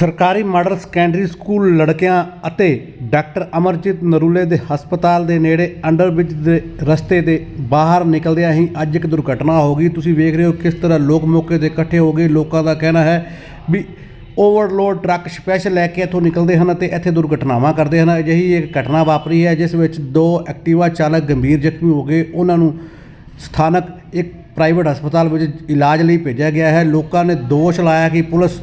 ਸਰਕਾਰੀ model secondary school ਲੜਕਿਆਂ ਅਤੇ ਡਾਕਟਰ ਅਮਰਜੀਤ ਨਰੂਲੇ ਦੇ ਹਸਪਤਾਲ ਦੇ ਨੇੜੇ ਅੰਡਰਬ੍ਰਿਜ ਦੇ ਰਸਤੇ ਦੇ ਬਾਹਰ ਨਿਕਲਦਿਆਂ ਹੀ ਅੱਜ ਇੱਕ ਦੁਰਘਟਨਾ ਹੋ ਗਈ। ਤੁਸੀਂ ਵੇਖ ਰਹੇ ਹੋ ਕਿਸ ਤਰ੍ਹਾਂ ਲੋਕ ਮੌਕੇ ਤੇ ਇਕੱਠੇ ਹੋ ਗਏ। ਲੋਕਾਂ ਦਾ ਕਹਿਣਾ ਹੈ ਵੀ ਓਵਰਲੋਡ ਟਰੱਕ ਸਪੈਸ਼ਲ ਲੈ ਕੇ ਇੱਥੋਂ ਨਿਕਲਦੇ ਹਨ ਅਤੇ ਇੱਥੇ ਦੁਰਘਟਨਾਵਾਂ ਕਰਦੇ ਹਨ। ਅਜਿਹੀ ਇੱਕ ਘਟਨਾ ਵਾਪਰੀ ਹੈ ਜਿਸ ਵਿੱਚ ਦੋ ਐਕਟਿਵਾ ਚਾਲਕ ਗੰਭੀਰ ਜ਼ਖਮੀ ਹੋ ਗਏ। ਉਹਨਾਂ ਨੂੰ ਸਥਾਨਕ ਇੱਕ ਪ੍ਰਾਈਵੇਟ ਹਸਪਤਾਲ ਵਿੱਚ ਇਲਾਜ ਲਈ ਭੇਜਿਆ ਗਿਆ ਹੈ। ਲੋਕਾਂ ਨੇ ਦੋਸ਼ ਲਾਇਆ ਕਿ ਪੁਲਿਸ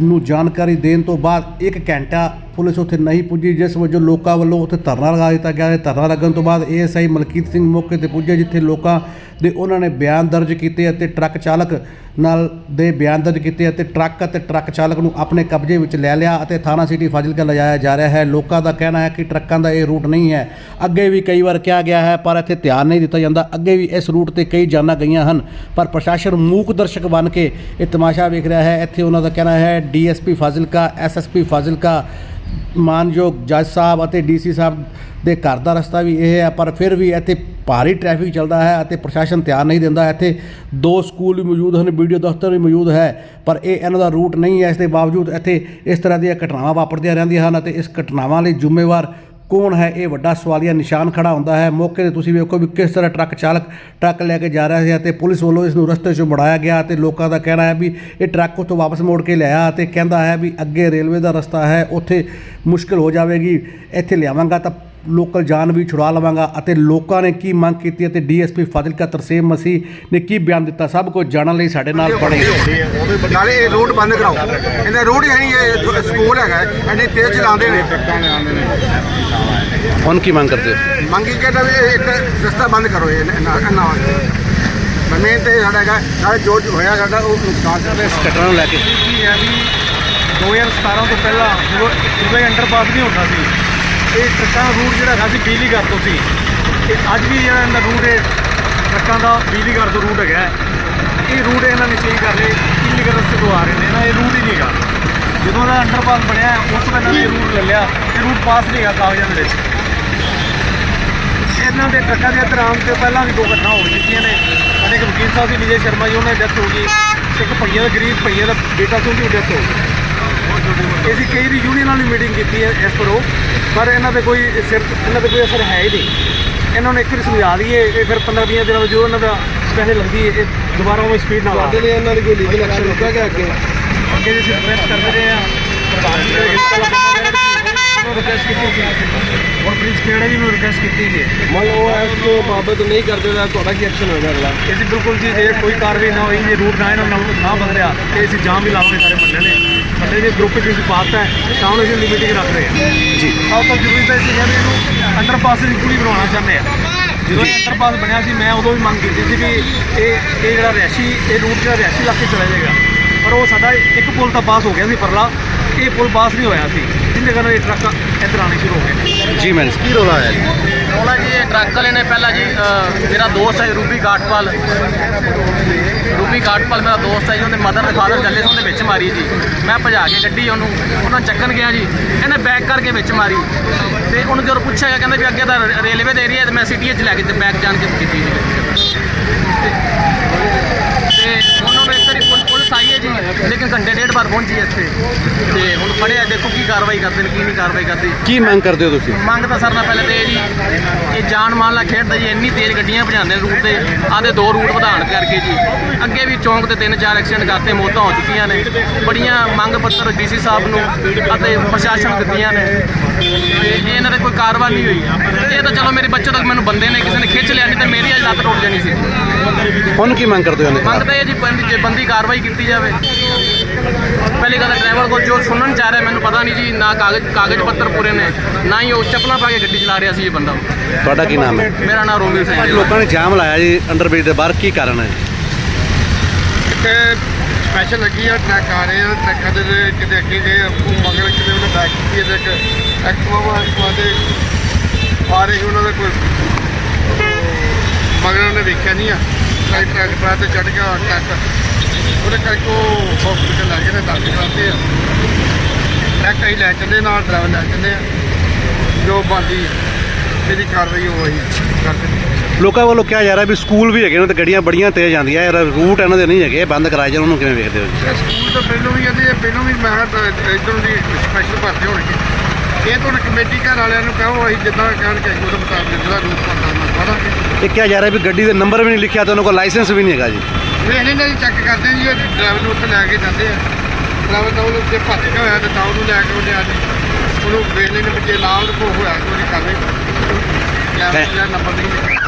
ਨੂੰ ਜਾਣਕਾਰੀ ਦੇਣ ਤੋਂ ਬਾਅਦ 1 ਘੰਟਾ ਪੁਲਿਸ ਉੱਥੇ ਨਹੀਂ ਪੁੱਜੀ, ਜਿਸ ਵਜੋਂ ਲੋਕਾਂ ਵੱਲੋਂ ਉੱਥੇ ਧਰਨਾ ਲਗਾ ਦਿੱਤਾ ਗਿਆ ਹੈ। ਧਰਨਾ ਲੱਗਣ ਤੋਂ ਬਾਅਦ ਏਐਸਆਈ ਮਲਕੀਤ ਸਿੰਘ ਮੌਕੇ ਤੇ ਪੁੱਜੇ, ਜਿੱਥੇ ਲੋਕਾਂ ਦੇ ਉਹਨਾਂ ਨੇ ਬਿਆਨ ਦਰਜ ਕੀਤੇ ਅਤੇ ਟਰੱਕ ਚਾਲਕ ਨਾਲ ਦੇ ਬਿਆਨ ਦਰਜ ਕੀਤੇ ਅਤੇ ਟਰੱਕ ਅਤੇ ਟਰੱਕ ਚਾਲਕ ਨੂੰ ਆਪਣੇ ਕਬਜ਼ੇ ਵਿੱਚ ਲੈ ਲਿਆ ਅਤੇ ਥਾਣਾ ਸਿਟੀ ਫਾਜ਼ਿਲਕਾ ਲਿਜਾਇਆ ਜਾ ਰਿਹਾ ਹੈ। ਲੋਕਾਂ ਦਾ ਕਹਿਣਾ ਹੈ ਕਿ ਟਰੱਕਾਂ ਦਾ ਇਹ ਰੂਟ ਨਹੀਂ ਹੈ। ਅੱਗੇ ਵੀ ਕਈ ਵਾਰ ਕਿਹਾ ਗਿਆ ਹੈ, ਪਰ ਇੱਥੇ ਧਿਆਨ ਨਹੀਂ ਦਿੱਤਾ ਜਾਂਦਾ। ਅੱਗੇ ਵੀ ਇਸ ਰੂਟ ਤੇ ਕਈ ਜਾਨਾਂ ਗਈਆਂ ਹਨ, ਪਰ ਪ੍ਰਸ਼ਾਸਨ ਮੂਕ ਦਰਸ਼ਕ ਬਣ ਕੇ ਇਹ ਤਮਾਸ਼ਾ ਵੇਖ ਰਿਹਾ ਹੈ। ਇੱਥੇ ਉਹਨਾਂ ਦਾ ਕਹਿਣਾ ਹੈ, ਡੀਐਸਪੀ ਫਾਜ਼ਿਲਕਾ, ਐਸਐਸਪੀ ਫਾਜ਼ਿਲਕਾ ਮਾਨਯੋਗ ਜੱਜ ਸਾਹਿਬ ਅਤੇ ਡੀਸੀ ਸਾਹਿਬ ਦੇ ਘਰ ਦਾ ਰਸਤਾ ਵੀ ਇਹ ਹੈ, ਪਰ ਫਿਰ ਵੀ ਇੱਥੇ ਭਾਰੀ ਟ੍ਰੈਫਿਕ ਚੱਲਦਾ ਹੈ ਅਤੇ ਪ੍ਰਸ਼ਾਸਨ ਧਿਆਨ ਨਹੀਂ ਦਿੰਦਾ। ਇੱਥੇ ਦੋ ਸਕੂਲ ਵੀ ਮੌਜੂਦ ਹਨ, ਵੀਡੀਓ ਦਫ਼ਤਰ ਵੀ ਮੌਜੂਦ ਹੈ, ਪਰ ਇਹ ਇਹਨਾਂ ਦਾ ਰੂਟ ਨਹੀਂ ਹੈ। ਇਸ ਦੇ ਬਾਵਜੂਦ ਇੱਥੇ ਇਸ ਤਰ੍ਹਾਂ ਦੀਆਂ ਘਟਨਾਵਾਂ ਵਾਪਰਦੀਆਂ ਰਹਿੰਦੀਆਂ ਹਨ ਅਤੇ ਇਸ ਘਟਨਾਵਾਂ ਲਈ ਜ਼ਿੰਮੇਵਾਰ ਕੌਣ ਹੈ? ਇਹ ਵੱਡਾ ਸਵਾਲੀਆ ਨਿਸ਼ਾਨ ਖੜਾ ਹੁੰਦਾ ਹੈ। ਮੌਕੇ ਤੇ ਤੁਸੀਂ ਵੇਖੋ ਵੀ ਕਿਸ ਤਰ੍ਹਾਂ ਟਰੱਕ ਚਾਲਕ ਟਰੱਕ ਲੈ ਕੇ ਜਾ ਰਿਹਾ ਸੀ ਅਤੇ ਪੁਲਿਸ ਵੱਲੋਂ ਇਸ ਨੂੰ ਰਸਤੇ 'ਚੋਂ ਮੁੜਾਇਆ ਗਿਆ ਅਤੇ ਲੋਕਾਂ ਦਾ ਕਹਿਣਾ ਹੈ ਵੀ ਇਹ ਟਰੱਕ ਉੱਥੋਂ ਵਾਪਸ ਮੋੜ ਕੇ ਲਿਆਇਆ ਅਤੇ ਕਹਿੰਦਾ ਹੈ ਵੀ ਅੱਗੇ ਰੇਲਵੇ ਦਾ ਰਸਤਾ ਹੈ, ਉੱਥੇ ਮੁਸ਼ਕਲ ਹੋ ਜਾਵੇਗੀ, ਇੱਥੇ ਲਿਆਵਾਂਗਾ ਤਾਂ ਲੋਕਲ ਜਾਨ ਵੀ ਛੁਡਾ ਲਵਾਂਗਾ ਅਤੇ ਲੋਕਾਂ ਨੇ ਕੀ ਮੰਗ ਕੀਤੀ ਅਤੇ ਡੀਐਸਪੀ ਫਾਜ਼ਿਲਕਾ ਤਰਸੇਮ ਮਸੀਹ ਨੇ ਕੀ ਬਿਆਨ ਦਿੱਤਾ? ਸਭ ਕੁਝ ਜਾਣਨ ਲਈ ਸਾਡੇ ਨਾਲ ਬਣੇ। ਨਾਲੇ ਇਹ ਰੋਡ ਬੰਦ ਕਰਾਓ। ਇਹਦਾ ਰੋਡ ਹੀ ਨਹੀਂ ਇਹ ਸਕੂਲ ਹੈਗਾ ਐਨੇ ਤੇਜ਼ ਚਲਾਉਂਦੇ ਨੇ। ਹੁਣ ਕੀ ਮੰਗ ਕਰਦੇ ਮੰਗੀ ਕਹਿੰਦਾ ਵੀ ਇਹ ਇੱਕ ਰਸਤਾ ਬੰਦ ਕਰੋ ਇਹ ਇਹਨਾਂ ਇਹਨਾਂ ਵਾਸਤੇ। ਮੇਨ ਤੇ ਇਹ ਸਾਡਾ ਹੈਗਾ ਨਾਲੇ ਜੋ ਹੋਇਆ ਸਾਡਾ ਉਹ ਨੁਕਸਾਨ ਘਟਨਾ ਨੂੰ ਲੈ ਕੇ। ਕੀ ਹੈ ਵੀ 2017 ਤੋਂ ਪਹਿਲਾਂ ਜਦੋਂ ਉਦੋਂ ਅੰਡਰਪਾਸ ਨਹੀਂ ਹੁੰਦਾ ਸੀ ਇਹ ਟਰੱਕਾਂ ਦਾ ਰੂਟ ਜਿਹੜਾ ਹੈਗਾ ਸੀ ਬਿਜਲੀ ਘਰ ਤੋਂ ਸੀ। ਤੇ ਅੱਜ ਵੀ ਜਿਹੜਾ ਇਹਨਾਂ ਰੂਟ ਹੈ ਟਰੱਕਾਂ ਦਾ ਬਿਜਲੀ ਘਰ ਤੋਂ ਰੂਟ ਹੈਗਾ ਇਹ ਰੂਟ ਇਹਨਾਂ ਨੇ ਚੇਂਜ ਕਰ ਲਏ ਬਿਜਲੀ ਘਰ ਰਸਤੇ ਤੋਂ ਆ ਰਹੇ ਨੇ। ਨਾ ਇਹ ਰੂਟ ਹੀ ਨਹੀਂ ਹੈਗਾ। ਜਦੋਂ ਦਾ ਅੰਡਰਪਾਸ ਬਣਿਆ, ਉਸ ਤੋਂ ਪਹਿਲਾਂ ਇਹ ਰੂਟ ਲੈ ਲਿਆ। ਇਹ ਰੂਟ ਪਾਸ ਨਹੀਂ ਹੈਗਾ ਕਾਗਜ਼ਾਂ ਦੇ ਵਿੱਚ। ਇਹਨਾਂ ਦੇ ਟਰੱਕਾਂ ਦੇ ਅੰਦਰ ਆਉਣ ਤੋਂ ਪਹਿਲਾਂ ਵੀ ਦੋ ਘਟਨਾ ਹੋ ਚੁੱਕੀਆਂ ਨੇ। ਸਾਡੇ ਇੱਕ ਵਕੀਲ ਸਾਹਿਬ ਸੀ, ਵਿਜੇ ਸ਼ਰਮਾ ਜੀ, ਉਹਨਾਂ ਦੀ ਡੈਥ ਹੋ ਗਈ। ਇੱਕ ਭਈਆ ਦਾ ਗਰੀਬ ਭਈਏ ਦਾ ਬੇਟਾ ਸੀ, ਉਹਦੀ ਡੈਥ ਹੋ ਗਈ। ਅਸੀਂ ਕਈ ਦੀ ਯੂਨੀਅਨ ਨਾਲ ਵੀ ਮੀਟਿੰਗ ਕੀਤੀ ਹੈ ਇਸ ਪਰ ਉਹ ਪਰ ਇਹਨਾਂ ਦੇ ਕੋਈ ਸਿਰ ਇਹਨਾਂ ਦੇ ਕੋਈ ਅਸਰ ਹੈ ਹੀ ਨਹੀਂ। ਇਹਨਾਂ ਨੂੰ ਇੱਕ ਵਾਰੀ ਸਮਝਾ ਦਈਏ ਇਹ ਫਿਰ 15 20 ਦਿਨਾਂ ਵਿੱਚ ਜੋ ਇਹਨਾਂ ਦਾ ਪੈਸੇ ਲੱਗਦੀ ਹੈ ਇਹ ਦੁਬਾਰਾ ਉਹ ਸਪੀਡ ਨਾਲ ਆਉਂਦੇ ਲਈ ਇਹਨਾਂ ਦੀ ਕੋਈ ਲੀਗਲ ਐਕਸ਼ਨ ਲਿਆ ਗਿਆ ਅੱਗੇ? ਅੱਗੇ ਜੇ ਰਿਕਵੈਸਟ ਕਰਦੇ ਰਹੇ ਹਾਂ। ਪ੍ਰਧਾਨ ਜੀ ਦੇ ਰਿਕਵੈਸਟ ਕੀਤੀ ਸੀ। ਹੁਣ ਪ੍ਰਿੰਸ ਖੇੜਾ ਜੀ ਨੂੰ ਰਿਕਵੈਸਟ ਕੀਤੀ ਗਈ ਮੰਨ ਲਓ ਇਸ ਤੋਂ ਬਾਬਤ ਨਹੀਂ ਕਰਦੇ ਤਾਂ ਤੁਹਾਡਾ ਕੀ ਐਕਸ਼ਨ ਹੋਏਗਾ ਅਗਲਾ? ਅਸੀਂ ਬਿਲਕੁਲ ਜੀ ਜੇ ਕੋਈ ਕਾਰਵਾਈ ਨਾ ਹੋਈ ਜੇ ਰੂਟ ਨਾ ਇਹਨਾਂ ਨਾਲ ਨਾ ਬਦਲਿਆ ਤੇ ਅਸੀਂ ਜਾਮ ਵੀ ਲਾਵਾਂਗੇ ਸਾਰੇ ਮੱਲੇ ਮੱਲੇ ਦੇ ਗਰੁੱਪ ਅਸੀਂ ਪਾਤਾ ਹੈ ਤਾਂ ਹੁਣ ਅਸੀਂ ਮੀਟਿੰਗ ਰੱਖ ਰਹੇ ਹਾਂ। ਜੀ। ਆਹ ਤਾਂ ਜ਼ਰੂਰੀ ਤਾਂ ਅਸੀਂ ਕਹਿੰਦੇ ਇਹਨੂੰ ਅੰਡਰਪਾਸ ਦੀ ਪੂਰੀ ਬਣਾਉਣਾ ਚਾਹੁੰਦੇ ਆ। ਜਦੋਂ ਇਹ ਅੰਡਰਪਾਸ ਬਣਿਆ ਸੀ ਮੈਂ ਉਦੋਂ ਵੀ ਮੰਗ ਕੀਤੀ ਸੀ ਵੀ ਇਹ ਇਹ ਜਿਹੜਾ ਰਿਹਾਇਸ਼ੀ ਇਹ ਰੂਟ ਜਿਹੜਾ ਰਿਹਾਇਸ਼ੀ ਇਲਾਕੇ ਚਲਾ ਜਾਏਗਾ। ਪਰ ਉਹ ਸਾਡਾ ਇੱਕ ਪੁਲ ਤਾਂ ਪਾਸ ਹੋ ਗਿਆ ਸੀ ਪਰਲਾ ਇਹ ਪੁਲ ਪਾਸ ਨਹੀਂ ਹੋਇਆ ਸੀ। ਜਿਹਦੇ ਕਾਰਨ ਇਹ ਟਰੱਕ ਇੱਧਰ ਆਉਣੇ ਸ਼ੁਰੂ ਹੋ ਗਏ। ਨੇ ਜੀ ਮੈਂ ਕੀ ਰੋਲਾ ਹੈ ਰੌਲਾ ਜੀ, ਇਹ ਟਰੱਕ ਵਾਲੇ ਨੇ ਪਹਿਲਾਂ ਜੀ ਮੇਰਾ ਦੋਸਤ ਹੈ ਰੂਬੀ ਕਾਟਪਾਲ। ਰੂਬੀ ਕਾਟਪਾਲ ਮੇਰਾ ਦੋਸਤ ਹੈ ਜੀ, ਉਹਦੇ ਮਦਰ ਦੇ ਫਾਦਰ ਚੱਲੇ ਸੀ ਉਹਦੇ ਵਿੱਚ ਮਾਰੀ ਜੀ। ਮੈਂ ਭਜਾ ਕੇ ਗੱਡੀ ਉਹਨੂੰ, ਉਹਨਾਂ ਚੱਕਣ ਗਿਆ ਜੀ, ਇਹਨੇ ਬੈਕ ਕਰਕੇ ਵਿੱਚ ਮਾਰੀ। ਤੇ ਉਹਨੂੰ ਜਦੋਂ ਪੁੱਛਿਆ ਗਿਆ, ਕਹਿੰਦਾ ਵੀ ਅੱਗੇ ਤਾਂ ਰੇਲਵੇ ਦੇ ਏਰੀਆ ਤੇ ਮੈਂ ਸਿਟੀ 'ਚ ਲੈ ਕੇ ਤੇ ਬੈਕ ਜਾਣ ਕੇ ਕੀਤੀ ਜੀ ਤੇ ਉਹਨਾਂ ਨੂੰ ਇੱਕ ਵਾਰੀ ਪੁਲ- ਪੁਲਿਸ ਆਈ ਹੈ ਜੀ ਲੇਕਿਨ ਘੰਟੇ ਡੇਢ ਬਾਅਦ ਪਹੁੰਚੀ ਹੈ ਇੱਥੇ ਤੇ ਹੁਣ ਫੜਿਆ ਦੇਖੋ ਕੀ ਕਾਰਵਾਈ ਕਰਦੇ ਨੇ ਕੀ ਨਹੀਂ ਕਾਰਵਾਈ ਕਰਦੀ। ਕੀ ਮੰਗ ਕਰਦੇ ਹੋ ਤੁਸੀਂ? ਮੰਗ ਤਾਂ ਸਰ ਨਾ ਪਹਿਲੇ ਤੇ ਇਹ ਜੀ ਇਹ ਜਾਨ ਮਾਲ ਨਾਲ ਖੇਡਦਾ ਜੀ ਇੰਨੀ ਤੇਜ਼ ਗੱਡੀਆਂ ਭਜਾਉਂਦੇ ਨੇ ਰੂਟ ਤੇ ਆਦੇ ਦੋ ਰੂਟ ਵਧਾਉਣ ਕਰਕੇ ਜੀ। ਅੱਗੇ ਵੀ ਚੌਂਕ ਤੇ ਤਿੰਨ ਚਾਰ ਐਕਸੀਡੈਂਟ ਕਰਤੇ ਮੌਤਾਂ ਹੋ ਚੁੱਕੀਆਂ ਨੇ। ਬੜੀਆਂ ਮੰਗ ਪੱਤਰ ਡੀਸੀ ਸਾਹਿਬ ਨੂੰ ਅਤੇ ਪ੍ਰਸ਼ਾਸਨ ਦਿੱਤੀਆਂ ਨੇ। ਤੇ ਇਹ ਇਹਨਾਂ ਦੇ ਕੋਈ ਕਾਰਵਾਈ ਨਹੀਂ ਹੋਈ। ਇਹ ਤਾਂ ਚਲੋ ਮੇਰੇ ਬੱਚੇ ਤੱਕ ਮੈਨੂੰ ਬੰਦੇ ਨੇ ਕਿਸੇ ਨੇ ਖਿੱਚ ਲਿਆ ਨਹੀਂ ਤੇ ਮੇਰੀ ਅੱਜ ਲੱਤ ਟੁੱਟ ਜਾਣੀ ਸੀ। ਹੁਣ ਕੀ ਮੰਗ ਕਰਦੇ ਹੋ ਮੰਗ ਤਾਂ ਇਹ ਜੀ ਬੰਦੀ ਜੇ ਬੰਦੀ ਕਾਰਵਾਈ ਕੀਤੀ ਜਾਵੇ। ਪਹਿਲੀ ਗੱਲ ਡਰਾਈਵਰ ਕੋਲ ਜੋ ਸੁਣਨ ਚ ਆ ਰਿਹਾ ਮੈਨੂੰ ਪਤਾ ਨਹੀਂ ਜੀ ਨਾ ਕਾਗਜ਼ ਕਾਗਜ਼ ਪੱਤਰ ਪੂਰੇ ਨੇ ਨਾ ਹੀ ਉਹ ਚੱਪਲਾਂ ਪਾ ਕੇ ਗੱਡੀ ਚਲਾ ਰਿਹਾ ਸੀ ਇਹ ਬੰਦਾ। ਤੁਹਾਡਾ ਕੀ ਨਾਮ ਹੈ? ਮੇਰਾ ਨਾਮ ਰੋਮੀ ਸਿੰਘ ਲੋਕਾਂ ਨੇ ਜਾਮ ਲਾਇਆ ਜੀ ਅੰਡਰਬ੍ਰਿਜ ਦੇ ਬਾਹਰ ਕੀ ਕਾਰਨ ਹੈ ਇੱਥੇ ਸਪੈਸ਼ਲ ਲੱਗੀ ਆ ਟਰੱਕ ਆ ਰਹੇ ਆ ਟਰੱਕਾਂ ਦੇ ਜਿਹੜੇ ਕਿਤੇ ਅੱਗੇ ਗਏ ਮਗਰ ਕਿਤੇ ਉਹਨੇ ਬੈਕ ਕੀਤੀ ਹੈ ਤੇ ਇੱਕ ਐਕਟਿਵਾ ਐਕਟਿਵਾ ਦੇ ਆ ਰਹੇ ਉਹਨਾਂ ਦਾ ਕੋਈ ਮਗਰ ਉਹਨੇ ਵੇਖਿਆ ਨਹੀਂ ਆ। ਟਰੱਕ ਟਰੱਕ ਟਰੱਕ ਤੇ ਚੜ ਗਿਆ ਟਰੱਕ ਉਹਦੇ ਕਰਕੇ ਉਹ ਹਸਪੀਟਲ ਲੈ ਕੇ ਨੇ ਦਾਖਲ ਕਰਾਤੇ ਆ। ਟਰੱਕ ਅਸੀਂ ਲੈ ਚੱਲੇ, ਨਾਲ ਡਰਾਈਵਰ ਲੈ ਚੱਲੇ ਆ। ਜੋ ਬੰਦੀ ਇਹਦੀ ਕਾਰਵਾਈ ਉਹ ਅਸੀਂ ਕਰ ਦਿੱਤੀ ਲੋਕਾਂ ਵੱਲੋਂ ਕਿਹਾ ਜਾ ਰਿਹਾ ਵੀ ਸਕੂਲ ਵੀ ਹੈਗੇ ਨੇ ਤੇ ਗੱਡੀਆਂ ਬੜੀਆਂ ਤੇਜ਼ ਜਾਂਦੀਆਂ ਇਹ ਰੂਟ ਇਹਨਾਂ ਦੇ ਨਹੀਂ ਹੈਗੇ ਬੰਦ ਕਰਾਏ ਜਾਣ ਉਹਨੂੰ ਕਿਵੇਂ ਵੇਖਦੇ ਹੋ ਜੀ? ਇਹ ਸਕੂਲ ਤੋਂ ਪਹਿਲੋਂ ਵੀ ਇਹਦੇ ਪਹਿਲੋਂ ਵੀ ਮੈਂ ਇਧਰੋਂ ਦੀ ਸਪੈਸ਼ਲ ਭਰਤੀ ਹੋਣਗੇ। ਇਹ ਤੋਂ ਕਮੇਟੀ ਘਰ ਵਾਲਿਆਂ ਨੂੰ ਕਹੋ ਅਸੀਂ ਜਿੱਦਾਂ ਕਹਿਣਗੇ ਅਸੀਂ ਉਹਦੇ ਮੁਤਾਬਕ ਜਿਹੜਾ ਰੂਟ ਪੰਦਾ ਮੈਂ ਪੜਾਂਗੇ ਇਹ ਕਿਹਾ ਜਾ ਰਿਹਾ ਵੀ ਗੱਡੀ ਦੇ ਨੰਬਰ ਵੀ ਨਹੀਂ ਲਿਖਿਆ ਤੇ ਉਹਨਾਂ ਕੋਲ ਲਾਇਸੈਂਸ ਵੀ ਨਹੀਂ ਹੈਗਾ ਜੀ। ਵੇਖ ਲੈਂਦੇ ਜੀ ਚੈੱਕ ਕਰਦੇ ਜੀ ਡਰਾਈਵਰ ਨੂੰ ਉੱਥੇ ਲੈ ਕੇ ਜਾਂਦੇ ਆ। ਡਰਾਈਵਰ ਤਾਂ ਉਹਨੂੰ ਜੇ ਭੱਜ ਗਿਆ ਹੋਇਆ ਤੇ ਤਾਂ ਉਹਨੂੰ ਲੈ ਕੇ ਉਹਨੇ ਅੱਜ। ਉਹਨੂੰ ਵੇਖ ਲੈਂਦੇ ਵੀ ਜੇ ਲਾਭ ਕੋ ਹੋਇਆ ਤਾਂ ਉਹਦੀ ਕਾਰਵਾਈ ਡਰਾਈਵਰ ਦਾ ਨੰਬਰ ਨਹੀਂ ਲਿਖਿਆ